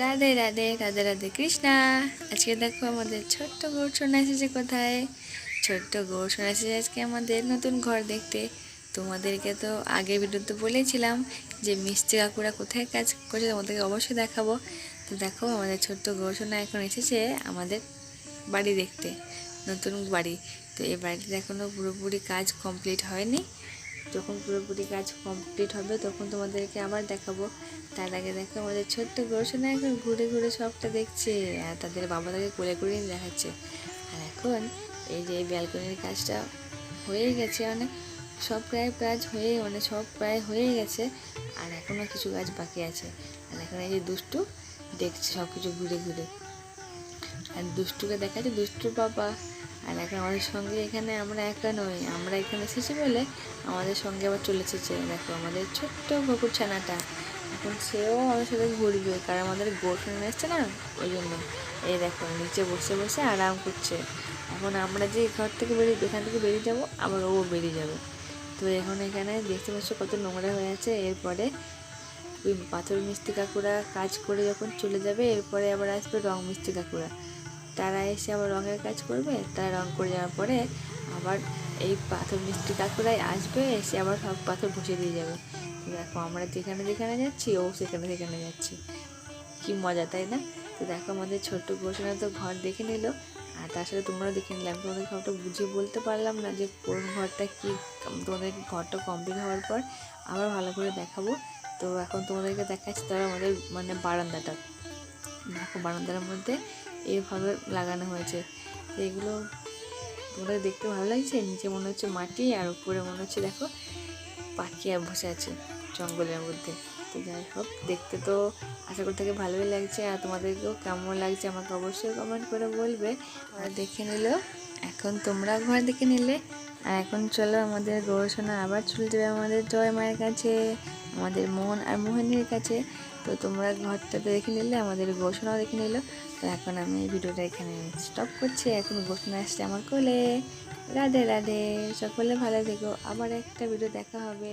রাধে রাধে রাধে রাধে কৃষ্ণা। আজকে দেখো আমাদের ছোট্ট গৌর সোনা এসেছে কোথায়? ছোট্ট গৌর সোনা এসেছে আজকে আমাদের নতুন ঘর দেখতে। তোমাদেরকে তো আগের ভিডিওতে বলেছিলাম যে মিষ্টি কাকুরা কোথায় কাজ করছে তোমাদেরকে অবশ্যই দেখাবো। তো দেখো আমাদের ছোট্ট গৌর সোনা এখন এসেছে আমাদের বাড়ি দেখতে, নতুন বাড়ি। তো এই বাড়িতে এখনও পুরোপুরি কাজ কমপ্লিট হয়নি। যখন পুরোপুরি কাজ কমপ্লিট হবে, তখন তোমাদেরকে আবার দেখাবো। তার আগে দেখো আমাদের ছোট্ট গোসনা এখন ঘুরে ঘুরে সবটা দেখছে, আর তাদের বাবা তাকে কোলে করে দেখাচ্ছে। আর এখন এই যে ব্যালকনির কাজটা হয়ে গেছে মানে সব প্রায় কাজ হয়ে মানে সব প্রায় হয়ে গেছে, আর এখনও কিছু কাজ বাকি আছে। আর এখন এই যে দুষ্টু দেখছে সব কিছু ঘুরে ঘুরে। আর দুষ্টুকে দেখাচ্ছে, দুষ্টু বাবা। আর এখন আমাদের সঙ্গে এখানে আমরা একা নই, আমরা এখানে এসেছি বলে আমাদের সঙ্গে আবার চলে এসেছে। দেখো আমাদের ছোট্ট কুকুর ছানাটা। এখন সেও আমাদের সাথে ঘুরবে, কারণ আমাদের গোঠন এসছে না, ওই জন্য। এই দেখো, নিচে বসে বসে আরাম করছে। এখন আমরা যে ঘর থেকে বেরিয়ে, এখান থেকে বেরিয়ে যাব, আবার ও বেরিয়ে যাবে। তো এখন এখানে দেখতে পাচ্ছ কত নোংরা হয়ে আছে। এরপরে ওই পাথর মিস্ত্রি কাকুরা কাজ করে যখন চলে যাবে, এরপরে আবার আসবে রং মিস্ত্রি কাকুরা। তারা এসে আবার রঙের কাজ করবে, তারা রং করে যাওয়ার পরে আবার এই পাথর মিস্ত্রি কাকুরাই আসবে, এসে আবার সব পাথর বসিয়ে দিয়ে যাবে। দেখো আমরা যেখানে যেখানে যাচ্ছি, ও সেখানে সেখানে যাচ্ছি। কি মজা, তাই না? তো দেখো আমাদের ছোট্ট ঘোষণা তো ঘর দেখে নিল, আর তার সাথে তোমরা দেখে নিলাম তোমাদের ঘরটা বুঝিয়ে বলতে পারলাম না যে কোন ঘরটা কি, তোমাদের ঘরটা কমপ্লিট হওয়ার পর আবার ভালো করে দেখাবো। তো এখন তোমাদেরকে দেখাচ্ছি তারা আমাদের মানে বারান্দাটা। দেখো বারান্দার মধ্যে এইভাবে লাগানো হয়েছে। এগুলো তোমাদের দেখতে ভালো লাগছে? নিচে মনে হচ্ছে মাটি, আর উপরে মনে হচ্ছে দেখো পাখি আর বসে আছে জঙ্গলের মধ্যে। তো যাই হোক, দেখতে তো আশা করি থেকে ভালোই লাগছে, আর তোমাদেরকেও কেমন লাগছে আমাকে অবশ্যই কমেন্ট করে বলবে। আর দেখে নিল এখন তোমরা ঘর দেখে নিলে আর এখন চলো আমাদের গবেষণা আবার চলে যাবে আমাদের জয় মায়ের কাছে, আমাদের মন আর মোহিনীর কাছে। তো তোমরা ঘরটাতে দেখে নিলে, আমাদের ঘোষণাও দেখে নিল। তো এখন আমি ভিডিওটা এখানে স্টপ করছি। এখন ঘোষণা আসছে আমার কোলে। রাধে রাধে। সকলে ভালো থেকো। আবার একটা ভিডিও দেখা হবে।